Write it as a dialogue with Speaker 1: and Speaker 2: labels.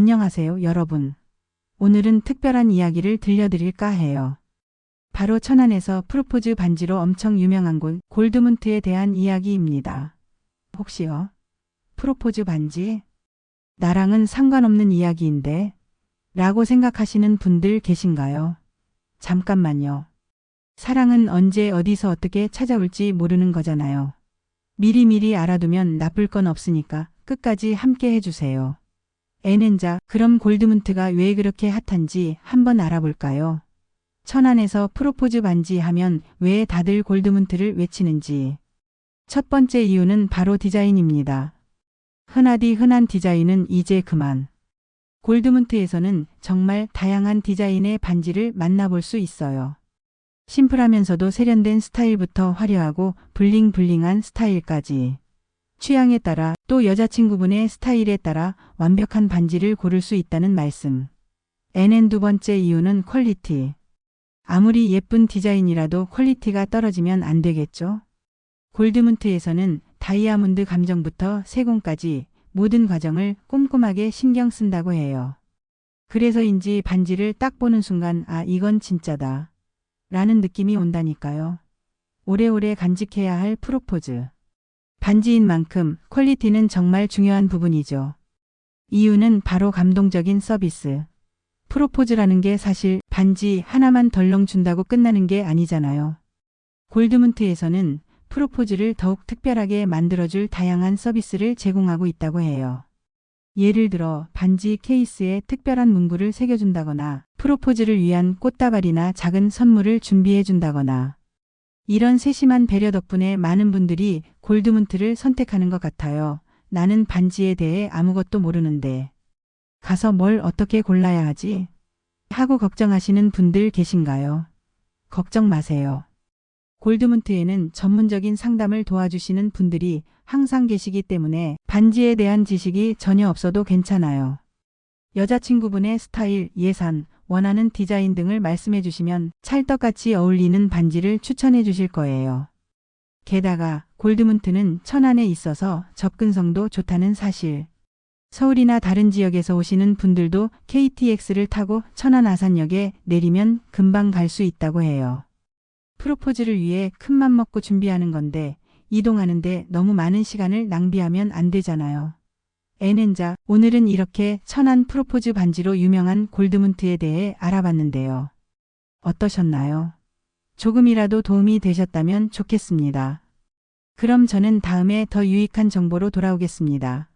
Speaker 1: 안녕하세요, 여러분. 오늘은 특별한 이야기를 들려드릴까 해요. 바로 천안에서 프로포즈 반지로 엄청 유명한 곳 골드문트에 대한 이야기입니다. 혹시요? 프로포즈 반지? 나랑은 상관없는 이야기인데? 라고 생각하시는 분들 계신가요? 잠깐만요. 사랑은 언제 어디서 어떻게 찾아올지 모르는 거잖아요. 미리미리 알아두면 나쁠 건 없으니까 끝까지 함께 해주세요. 에넨자, 그럼 골드문트가 왜 그렇게 핫한지 한번 알아볼까요? 천안에서 프로포즈 반지 하면 왜 다들 골드문트를 외치는지. 첫 번째 이유는 바로 디자인입니다. 흔하디 흔한 디자인은 이제 그만. 골드문트에서는 정말 다양한 디자인의 반지를 만나볼 수 있어요. 심플하면서도 세련된 스타일부터 화려하고 블링블링한 스타일까지. 취향에 따라 또 여자친구분의 스타일에 따라 완벽한 반지를 고를 수 있다는 말씀. NN 두 번째 이유는 퀄리티. 아무리 예쁜 디자인이라도 퀄리티가 떨어지면 안 되겠죠? 골드문트에서는 다이아몬드 감정부터 세공까지 모든 과정을 꼼꼼하게 신경 쓴다고 해요. 그래서인지 반지를 딱 보는 순간 아 이건 진짜다. 라는 느낌이 온다니까요. 오래오래 간직해야 할 프로포즈. 반지인 만큼 퀄리티는 정말 중요한 부분이죠. 이유는 바로 감동적인 서비스. 프로포즈라는 게 사실 반지 하나만 덜렁 준다고 끝나는 게 아니잖아요. 골드문트에서는 프로포즈를 더욱 특별하게 만들어줄 다양한 서비스를 제공하고 있다고 해요. 예를 들어 반지 케이스에 특별한 문구를 새겨준다거나 프로포즈를 위한 꽃다발이나 작은 선물을 준비해준다거나 이런 세심한 배려 덕분에 많은 분들이 골드문트를 선택하는 것 같아요. 나는 반지에 대해 아무것도 모르는데 가서 뭘 어떻게 골라야 하지? 하고 걱정하시는 분들 계신가요? 걱정 마세요. 골드문트에는 전문적인 상담을 도와주시는 분들이 항상 계시기 때문에 반지에 대한 지식이 전혀 없어도 괜찮아요. 여자친구분의 스타일, 예산, 원하는 디자인 등을 말씀해 주시면 찰떡같이 어울리는 반지를 추천해 주실 거예요. 게다가 골드문트는 천안에 있어서 접근성도 좋다는 사실. 서울이나 다른 지역에서 오시는 분들도 KTX를 타고 천안 아산역에 내리면 금방 갈 수 있다고 해요. 프로포즈를 위해 큰맘 먹고 준비하는 건데 이동하는데 너무 많은 시간을 낭비하면 안 되잖아요. 에넨자, 오늘은 이렇게 천안 프로포즈 반지로 유명한 골드문트에 대해 알아봤는데요. 어떠셨나요? 조금이라도 도움이 되셨다면 좋겠습니다. 그럼 저는 다음에 더 유익한 정보로 돌아오겠습니다.